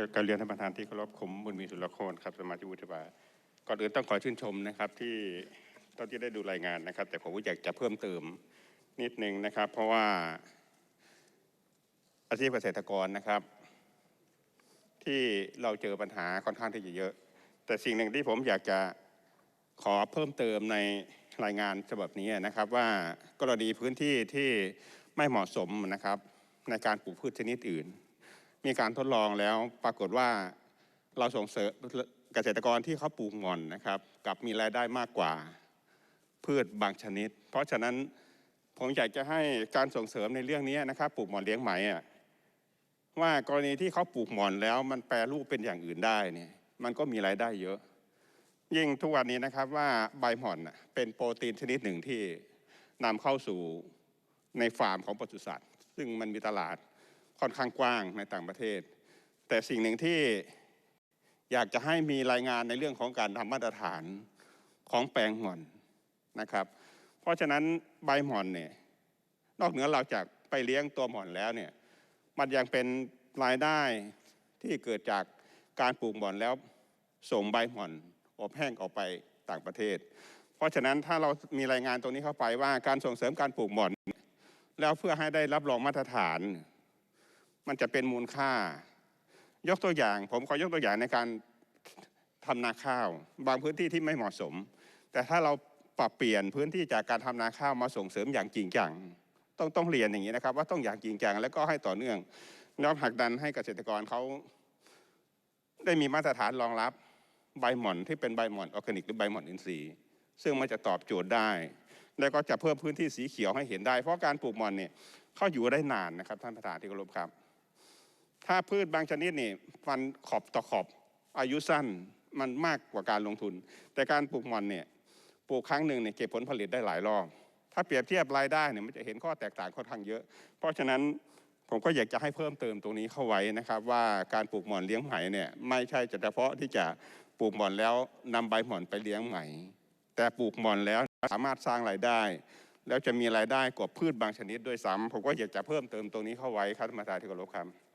ก็ก็เรียนท่านประธานที่เคารพผมบุญมีสุรโคนครับสมาชิกวุฒิสภาก่อนอื่นต้องขอชื่นชมนะครับที่ตอนที่ได้ดูรายงานนะครับ แต่ผมอยากจะเพิ่มเติมนิดนึงนะครับ เพราะว่าอาชีพเกษตรกรนะครับ ที่เราเจอปัญหาค่อนข้างที่จะเยอะ แต่สิ่งหนึ่งที่ผมอยากจะขอเพิ่มเติมในรายงานฉบับนี้นะครับ ว่ากรณีพื้นที่ที่ไม่เหมาะสมนะครับ ในการปลูกพืชชนิดอื่น มีการทดลองแล้วปรากฏว่าเราส่งเสริมเกษตรกรที่เขาปลูกหมอนนะครับกลับมีรายได้มากกว่าพืชบางชนิด เพราะฉะนั้นผมอยากจะให้การส่งเสริมในเรื่องนี้นะครับปลูกหมอนเลี้ยงไหมอะว่ากรณีที่เขาปลูกหมอนแล้วมันแปรรูปเป็นอย่างอื่นได้เนี่ยมันก็มีรายได้เยอะ ยิ่งทุกวันนี้นะครับว่าใบหมอนเป็นโปรตีนชนิดหนึ่งที่นำเข้าสู่ในฟาร์มของปศุสัตว์ ซึ่งมันมีตลาด ค่อนข้างกว้างในต่างประเทศ แต่สิ่งหนึ่งที่อยากจะให้มีรายงานในเรื่องของการทำมาตรฐานของแปลงหม่อนนะครับ เพราะฉะนั้นใบหม่อนเนี่ยนอกเหนือเราจากไปเลี้ยงตัวหม่อนแล้วเนี่ยมันยังเป็นรายได้ที่เกิดจากการปลูกหม่อนแล้วส่งใบหม่อนอบแห้งออกไปต่างประเทศ เพราะฉะนั้นถ้าเรามีรายงานตรงนี้เข้าไปว่าการส่งเสริมการปลูกหม่อน แล้วเพื่อให้ได้รับรองมาตรฐาน มันจะเป็นมูลค่า ยกตัวอย่าง ผมขอยกตัวอย่างในการทำนาข้าว บางพื้นที่ที่ไม่เหมาะสม แต่ถ้าเราปรับเปลี่ยนพื้นที่จากการทำนาข้าวมาส่งเสริมอย่างจริงจังต้องต้องเรียนอย่างนี้นะครับ ว่าต้องอย่างจริงจังแล้วก็ให้ต่อเนื่องแล้วผลักดันให้เกษตรกรเขาได้มีมาตรฐานรองรับใบหม่อนที่เป็นใบหม่อนออร์แกนิกหรือใบหม่อนอินทรีย์ซึ่งมันจะตอบโจทย์ได้ แล้วก็จะเพิ่มพื้นที่สีเขียวให้เห็นได้ เพราะการปลูกหม่อนเนี่ยเขาอยู่ได้นานนะครับท่านประธานที่เคารพครับ ถ้าพืชบางชนิดนี่ฟันขอบต่อขอบอายุสั้นมันมากกว่าการลงทุน แต่การปลูกหม่อนเนี่ยปลูกครั้งหนึ่งเนี่ยเก็บผลผลิตได้หลายรอบถ้าเปรียบเทียบรายได้เนี่ยมันจะเห็นข้อแตกต่างค่อนข้างเยอะ เพราะฉะนั้นผมก็อยากจะให้เพิ่มเติมตรงนี้เข้าไว้นะครับ ว่าการปลูกหม่อนเลี้ยงไหเนี่ยไม่ใช่เฉพาะที่จะปลูกหม่อนแล้วนำใบหม่อนไปเลี้ยงไหม แต่ปลูกหม่อนแล้วสามารถสร้างรายได้ แล้วจะมีรายได้กว่าพืชบางชนิดด้วยซ้ำผมก็อยากจะเพิ่มเติมตรงนี้เข้าไว้ครับท่านประธานที่เคารพครับ